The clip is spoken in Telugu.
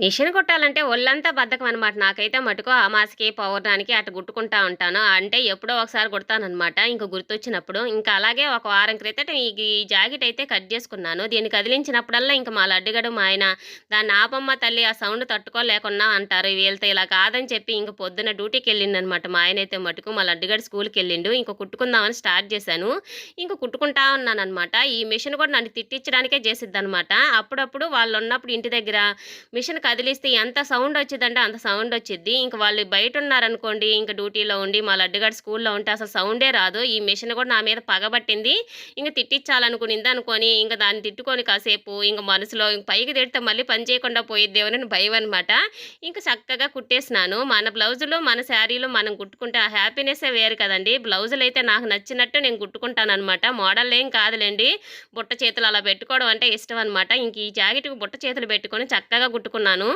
మిషన్ కుట్టాలంటే ఒళ్ళంతా బద్ధకం అనమాట. నాకైతే మటుకు అమాసకి, పౌర్ణానికి అటు గుట్టుకుంటా ఉంటాను. అంటే ఎప్పుడో ఒకసారి కుడతాననమాట. ఇంక గుర్తొచ్చినప్పుడు. ఇంకా అలాగే ఒక వారం క్రితం ఈ జాకెట్ అయితే కట్ చేసుకున్నాను. దీన్ని కదిలించినప్పుడల్లా ఇంక మా లడ్డుగాడు, మా ఆయన దాన్ని ఆపమ్మ తల్లి ఆ సౌండ్ తట్టుకోలేకున్నా అంటారు. వీళ్ళతో ఇలా కాదని చెప్పి ఇంక పొద్దున్న డ్యూటీకెళ్ళిండనమాట మా ఆయనైతే మటుకు. మా లడ్డుగాడు స్కూలుకెళ్ళిండు. ఇంక కుట్టుకుందామని స్టార్ట్ చేశాను. ఇంక కుట్టుకుంటా ఉన్నానమాట ఈ మిషన్ కూడా నన్ను తిట్టిచ్చడానికే చేసిద్దనమాట. అప్పుడప్పుడు వాళ్ళు ఉన్నప్పుడు ఇంటి దగ్గర మిషన్ కదిలిస్తే ఎంత సౌండ్ వచ్చిందంటే అంత సౌండ్ వచ్చింది ఇంక వాళ్ళు బయట ఉన్నారనుకోండి ఇంకా డ్యూటీలో ఉండి మా లడ్డుగాడు స్కూల్లో ఉంటే అసలు సౌండే రాదు. ఈ మిషన్ కూడా నా మీద పగబట్టింది. ఇంక తిట్టించాలనుకునింది అనుకొని ఇంక దాన్ని తిట్టుకొని కాసేపు ఇంక మనసులో ఇంక పైకి తిడితే మళ్ళీ పని చేయకుండా పోయిద్దేమని భయం అనమాట ఇంక చక్కగా కుట్టేసినాను. మన బ్లౌజులు మన శారీలు మనం కుట్టుకుంటే ఆ హ్యాపీనెస్సే వేరు కదండి. బ్లౌజులు అయితే నాకు నచ్చినట్టు నేను కుట్టుకుంటాను అనమాట మోడల్ ఏం కాదులేండి. బుట్ట చేతులు అలా పెట్టుకోవడం అంటే ఇష్టం అనమాట ఇంక ఈ జాకెట్కి బుట్ట చేతులు పెట్టుకొని చక్కగా కుట్టుకున్నాను. తీసుకున్నాను